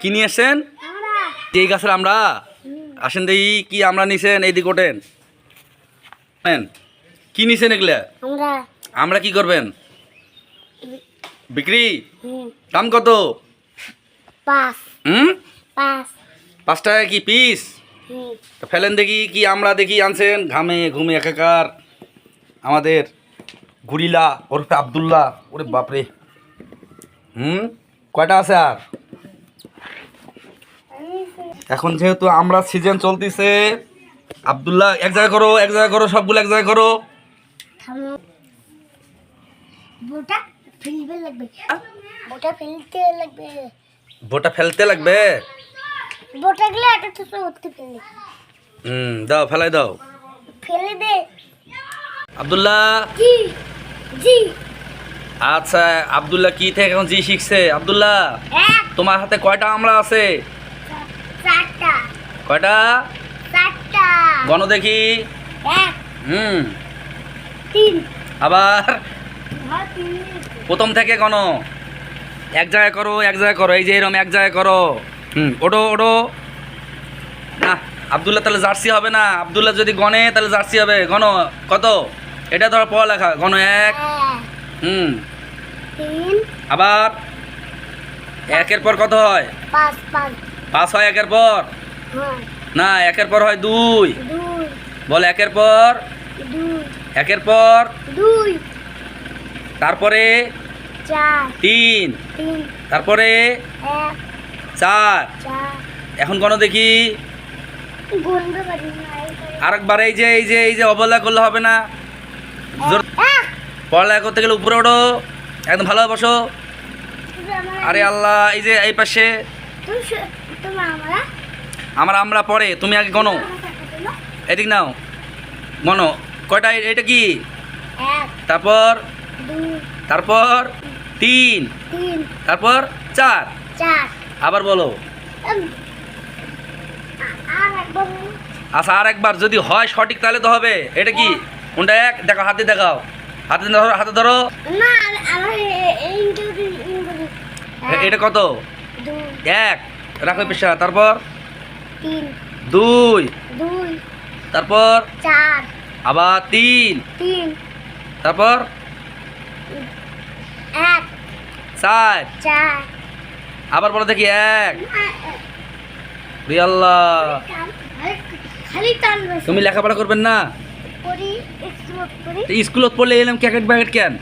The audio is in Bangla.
কি নিয়ে এসছেন এই গাছের আমরা। আসেন দেখি কি আমরা নিছেন এই দিক ওঠেন। কি নিছেন এগুলা? আমরা। কি করবেন? বিক্রি? দাম কত? পাঁচ। হুম? পাঁচ। টাকা কি পিস? তা ফেলেন দেখি কি আমরা দেখি আনছেন। ঘামে ঘুমে একাকার। আমাদের গুরিলা ওরফে আবদুল্লাহ। ওরে বাপরে। হুম? কয়টা আছে আর? এখন যেহেতু আমরা সিজন চলতেছে আবদুল্লাহ এক জায়গায় করো এক জায়গায় করো সবগুলো এক জায়গায় করো। বোটা ফেলতে লাগবে। ভোটা ফেলতে লাগবে? বোটা গেলে একটা ছোট উঠতে ফেলে। হুম দাও ফেলাই দাও। ফেলে দে। আবদুল্লাহ। জি জি। আচ্ছা আবদুল্লাহ কি থেকে এখন জি শিখছে? আবদুল্লাহ তোমার হাতে কয়টা আমরা আছে? চারটা। কয়টা? চারটা। গণ দেখি। এক। হুম। তিন। আবার? হ্যাঁ, প্রথম থেকে গণ। এক জায়গায় করো এক জায়গায় করো এই যে এরকম এক জায়গায় করো। হুম ওটো ওটো না আবদুল্লাহ তাহলে জার্সি হবে না। আবদুল্লাহ যদি গণে তাহলে জার্সি হবে। গণ কত? এটা ধর পড়ালেখা। গণ এক। এক হুম। আবার? একের পর কত হয়? পাঁচ পাঁচ। পাঁচ হয় একের পর? না একের পর হয় দুই। বল একের পর? একের পর? তারপরে? তিন। তারপরে? চার। এখন কোনো দেখি। আরেকবার এই যে এই যে এই যে অবহেলা করলে হবে না। পড়ালেখা করতে গেলে উপরে ওঠো। একদম ভালো বসো আরে আল্লাহ এই যে এই পাশে। আমরা আমার পরে তুমি আগে দিলো। এদিক নাও। গণো। কয়টা এটা কি? তারপর? তারপর? তিন। তারপর? চার। আবার বলো। আচ্ছা আর একবার যদি হয় সঠিক তাহলে তো হবে। এটা কি? কোনটা এক? দেখো হাতে দেখাও। হাতে ধরো হাতে ধরো। এটা কত? এক রাখো পেশা তারপর? দুই দুই তারপর? চার আবার তিন তিন তারপর? এক চার চার আবার বলো দেখি এক। আল্লাহ। তুমি লেখাপড়া করবেন না? স্কুলত পড়লে এলাম ক্যাকেট ব্যাকেট কেন?